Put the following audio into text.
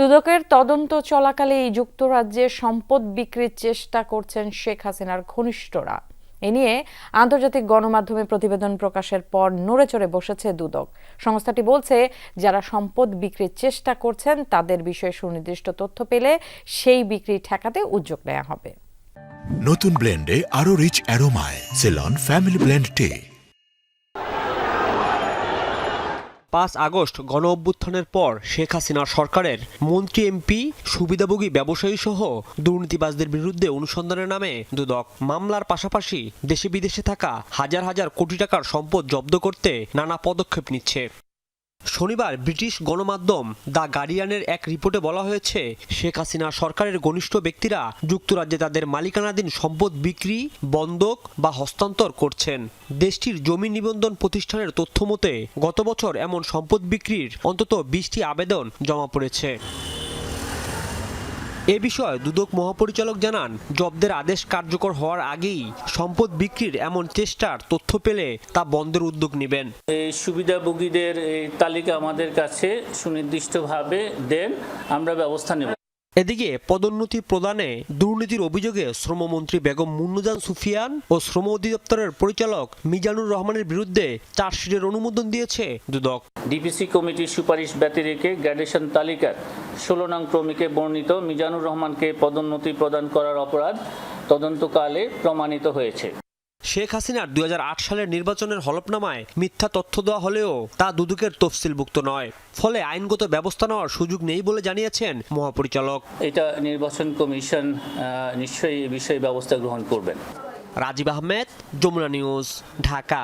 দুদকের তদন্ত চলাকালে এই যুক্তরাজ্যে সম্পদ বিক্রির চেষ্টা করছেন শেখ হাসিনার ঘনিষ্ঠরা। এ নিয়ে আন্তর্জাতিক গণমাধ্যমে প্রতিবেদন প্রকাশের পর নড়েচড়ে বসেছে দুদক। সংস্থাটি বলছে, যারা সম্পদ বিক্রির চেষ্টা করছেন, তাদের বিষয়ে সুনির্দিষ্ট তথ্য পেলে সেই বিক্রি ঠেকাতে উদ্যোগ নেওয়া হবে। নতুন ব্লেন্ডে আরও রিচ অ্যারোমায় সেলন ফ্যামিলি ব্লেন্ড টে পাঁচ আগস্ট গণ অভ্যুত্থানের পর শেখ হাসিনার সরকারের মন্ত্রী, এমপি, সুবিধাভোগী ব্যবসায়ী সহ দুর্নীতিবাজদের বিরুদ্ধে অনুসন্ধানের নামে দুদক মামলার পাশাপাশি দেশে বিদেশে থাকা হাজার হাজার কোটি টাকার সম্পদ জব্দ করতে নানা পদক্ষেপ নিচ্ছে। শনিবার ব্রিটিশ গণমাধ্যম দ্য গার্ডিয়ানের এক রিপোর্টে বলা হয়েছে, শেখ হাসিনা সরকারের ঘনিষ্ঠ ব্যক্তিরা যুক্তরাজ্যে তাদের মালিকানাধীন সম্পদ বিক্রি বন্ধক বা হস্তান্তর করছেন। দেশটির জমি নিবন্ধন প্রতিষ্ঠানের তথ্য মতে, গত বছর এমন সম্পদ বিক্রির অন্তত বিশটি আবেদন জমা পড়েছে। এ বিষয়ে দুদক মহাপরিচালক জানান জব্দের আদেশ কার্যকর হওয়ার আগেই সম্পদ বিক্রির এমন চেষ্টার তথ্য পেলে তা বন্ধের উদ্যোগ নেবেন। এই সুবিধাভোগীদের এই তালিকা আমাদের কাছে সুনির্দিষ্টভাবে দেন আমরা ব্যবস্থা নেব। এদিকে পদোন্নতি প্রদানে দুর্নীতির অভিযোগে শ্রমমন্ত্রী বেগম মুন্নুজান সুফিয়ান ও শ্রম অধিদপ্তরের পরিচালক মিজানুর রহমানের বিরুদ্ধে চার্জশিটের অনুমোদন দিয়েছে দুদক। ডিপিসি কমিটির সুপারিশ ব্যতি রেখে গ্র্যাডুয়েশন তালিকার ষোলো নং ক্রমিকে বর্ণিত মিজানুর রহমানকে পদোন্নতি প্রদান করার অপরাধ তদন্তকালে প্রমাণিত হয়েছে। শেখ হাসিনার দু হাজার আট সালের নির্বাচনের হলফনামায় মিথ্যা তথ্য দেওয়া হলেও তা দুদকের তফসিলভুক্ত নয়। ফলে আইনগত ব্যবস্থা নেওয়ার সুযোগ নেই বলে জানিয়েছেন মহাপরিচালক। এটা নির্বাচন কমিশন নিশ্চয়ই এ বিষয়ে ব্যবস্থা গ্রহণ করবেন। রাজীব আহমেদ যমুনা নিউজ ঢাকা।